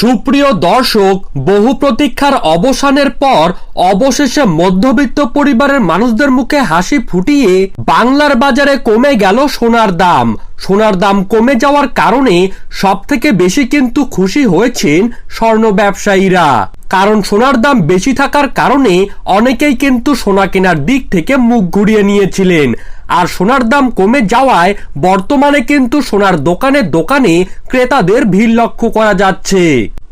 সুপ্রিয় দর্শক, বহু প্রতীক্ষার অবসানের পর অবশেষে মধ্যবিত্ত পরিবারের মানুষদের মুখে হাসি ফুটিয়ে বাংলার বাজারে কমে গেল সোনার দাম। সোনার দাম কমে যাওয়ার কারণে সব থেকে বেশি কিন্তু খুশি হয়েছেন স্বর্ণ ব্যবসায়ীরা। কারণ সোনার দাম বেশি থাকার কারণে অনেকেই কিন্তু সোনা কেনার দিক থেকে মুখ ঘুরিয়ে নিয়েছিলেন। আর সোনার দাম কমে যাওয়ায় বর্তমানে কিন্তু সোনার দোকানে দোকানে ক্রেতাদের ভিড় লক্ষ্য করা যাচ্ছে।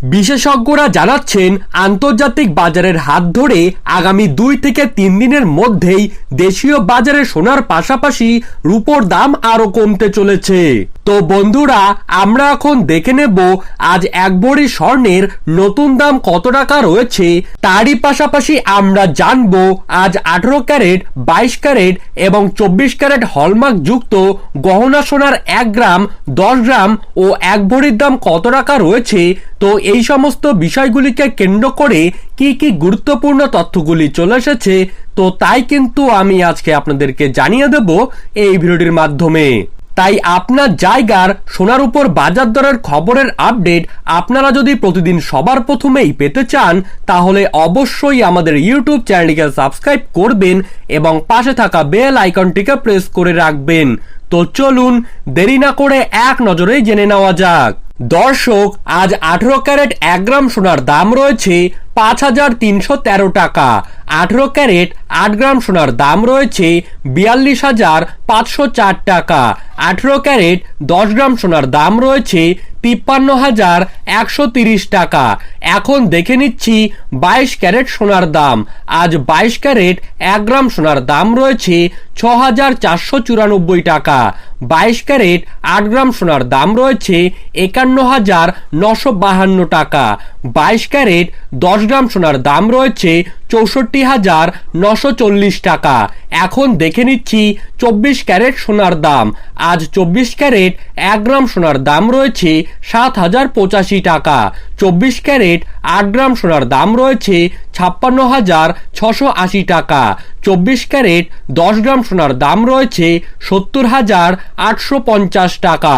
বিশেষজ্ঞরা জানাচ্ছেন, আন্তর্জাতিক বাজারের হাত ধরে আগামী দুই থেকে তিন দিনের মধ্যেই দেশীয় বাজারে সোনার পাশাপাশি রূপোর দাম আরও কমতে চলেছে। তো বন্ধুরা, আমরা এখন দেখে নেব আজ এক ভরি স্বর্ণের নতুন দাম কত টাকা রয়েছে। তারই পাশাপাশি আমরা জানব আজ আঠারো ক্যারেট, বাইশ ক্যারেট এবং চব্বিশ ক্যারেট হলমার্ক যুক্ত গহনা সোনার এক গ্রাম, দশ গ্রাম ও এক ভরির দাম কত টাকা রয়েছে। তো এই সমস্ত বিষয়গুলিকে কেন্দ্র করে কি কি গুরুত্বপূর্ণ তথ্যগুলি চলে এসেছে, তো তাই কিন্তু আমি আজকে আপনাদেরকে জানিয়ে দেব এই ভিডিওটির মাধ্যমে। তাই আপনার জায়গার সোনার উপর বাজার দরের খবরের আপডেট আপনারা যদি প্রতিদিন সবার প্রথমেই পেতে চান, তাহলে অবশ্যই আমাদের ইউটিউব চ্যানেলটিকে সাবস্ক্রাইব করবেন এবং পাশে থাকা বেল আইকনটিকে প্রেস করে রাখবেন। তো চলুন দেরি না করে এক নজরে জেনে নেওয়া যাক। দর্শক, আজ আঠেরো ক্যারেট এক গ্রাম সোনার দাম রয়েছে পাঁচ হাজার তিনশো তেরো টাকা। আঠেরো ক্যারেট, আট গ্রাম সোনার দাম রয়েছে বিয়াল্লিশ হাজার পাঁচশো চার টাকা। আঠেরো ক্যারেট, দশ গ্রাম সোনার দাম রয়েছে তিপ্পান্ন হাজার একশো তিরিশ টাকা। এখন দেখে নিচ্ছি বাইশ ক্যারেট সোনার দাম। আজ বাইশ ক্যারেট এক গ্রাম সোনার দাম রয়েছে ছ হাজার চারশো চুরানব্বই টাকা। বাইশ ক্যারেট আট গ্রাম সোনার দাম রয়েছে একান্ন হাজার নশো বাহান্ন টাকা। বাইশ ক্যারেট দশ গ্রাম সোনার দাম রয়েছে চৌষট্টি হাজার নশো চল্লিশ টাকা। এখন দেখে নিচ্ছি চব্বিশ ক্যারেট সোনার দাম। আজ চব্বিশ ক্যারেট এক গ্রাম সোনার দাম রয়েছে সাত হাজার পঁচাশি টাকা। চব্বিশ ক্যারেট আট গ্রাম সোনার দাম রয়েছে ছাপ্পান্ন হাজার ছশো আশি টাকা। চব্বিশ ক্যারেট দশ গ্রাম সোনার দাম রয়েছে সত্তর হাজার আটশো পঞ্চাশ টাকা।